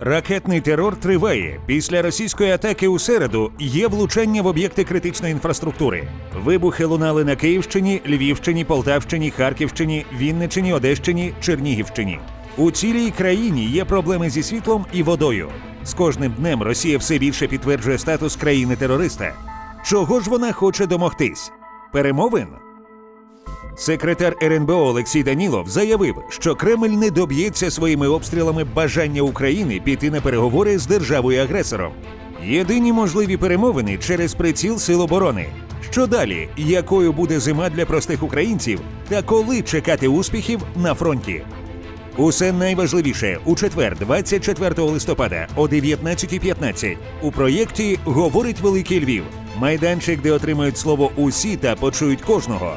Ракетний терор триває. Після російської атаки у середу є влучання в об'єкти критичної інфраструктури. Вибухи лунали на Київщині, Львівщині, Полтавщині, Харківщині, Вінниччині, Одещині, Чернігівщині. У цілій країні є проблеми зі світлом і водою. З кожним днем Росія все більше підтверджує статус країни-терориста. Чого ж вона хоче домогтись? Перемовин? Секретар РНБО Олексій Данілов заявив, що Кремль не доб'ється своїми обстрілами бажання України піти на переговори з державою-агресором. Єдині можливі перемовини через приціл Сил оборони. Що далі? Якою буде зима для простих українців? Та коли чекати успіхів на фронті? Усе найважливіше у четвер, 24 листопада о 19.15 у проєкті Говорить Великий Львів. Майданчик, де отримають слово усі та почують кожного.